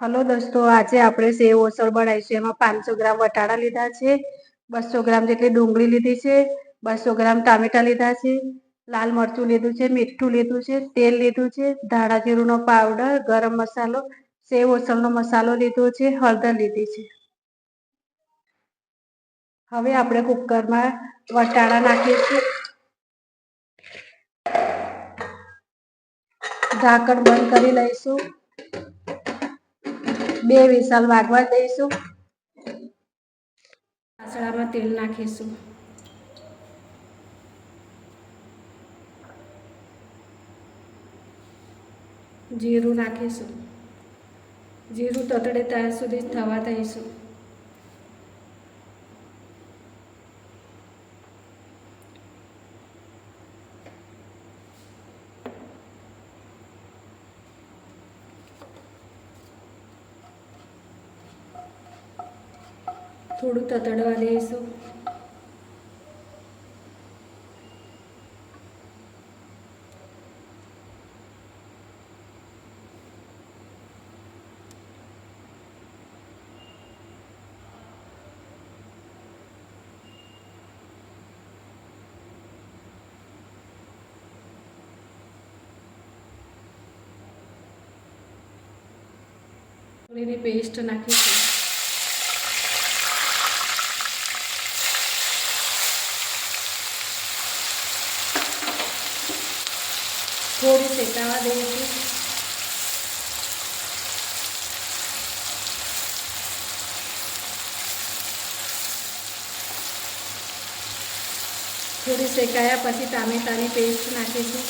Hello દોસ્તો, આજે આપણે સેવ ઓસળ બનાવીશું. એમાં પાંચસો ગ્રામ વટાણા લીધા છે, બસો ગ્રામ જેટલી ડુંગળી લીધી છે, બસો ગ્રામ ટામેટા લીધા છે, લાલ મરચું લીધું છે, મીઠું લીધું છે, તેલ લીધું છે, ધાણા જીરુંનો પાવડર, ગરમ મસાલો, સેવ ઓસળનો મસાલો લીધો છે, હળદર લીધી છે. હવે આપણે કુકરમાં વટાણા છીએ ઢાંકણ બંધ કરી લઈશું. બે વિશાલ વાગવા દઈશું. આસળામાં તેલ નાખીશું. જીરું નાખીશું. જીરું તતડે ત્યાં સુધી થવા દઈશું. થોડું તતડવા દઈશું. ડુંગળીની પેસ્ટ નાખીશું. થોડી શેકાવા દઈશું થોડી શેકાયા પછી ટામેટાની પેસ્ટ નાખીશું.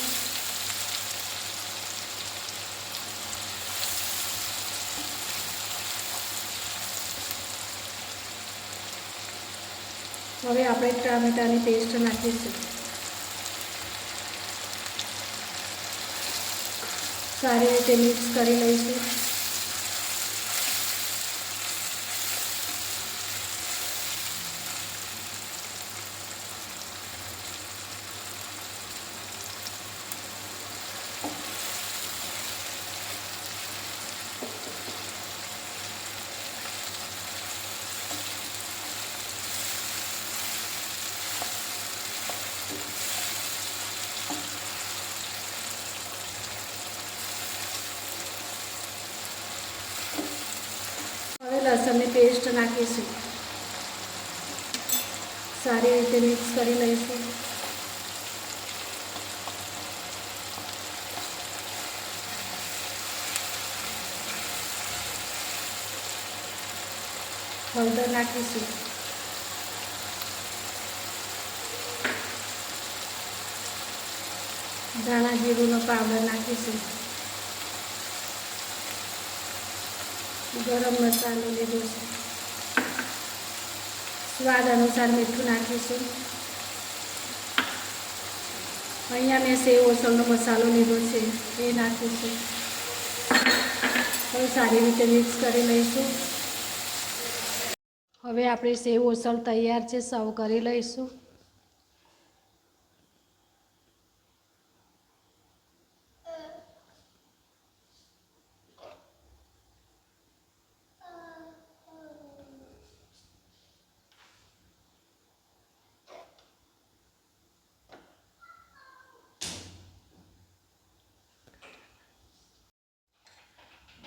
હવે આપણે ટામેટાની પેસ્ટ નાખીશું. સારી રીતે મિક્સ કરી લઈશું હવે લસણની પેસ્ટ નાખીશું. સારી રીતે મિક્સ કરી લઈશું. હળદર નાખીશું. ધાણા જીરુંનો પાવડર નાખીશું. ગરમ મસાલો લીધો છે. સ્વાદ અનુસાર મીઠું નાખીશું અહીંયા મેં સેવ ઓસળનો મસાલો લીધો છે, એ નાખીશું હવે સારી રીતે મિક્સ કરી લઈશું. હવે આપણે સેવ ઓસળ તૈયાર છે, સર્વ કરી લઈશું.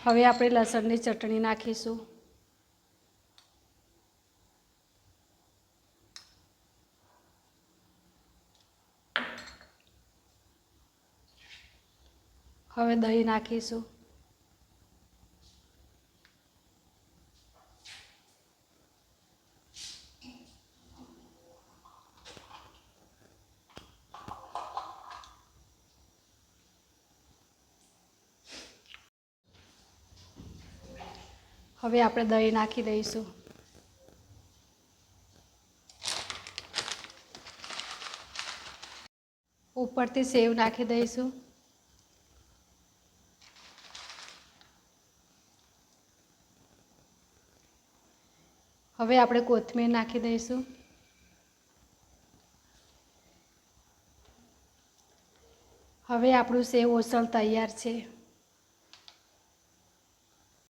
હવે આપણે લસણની ચટણી નાખીશું. હવે દહીં નાખીશું. હવે આપણે દહીં નાખી દઈશું. ઉપરથી સેવ નાખી દઈશું. હવે આપણે કોથમીર નાખી દઈશું. હવે આપણું સેવ ઓસળ તૈયાર છે.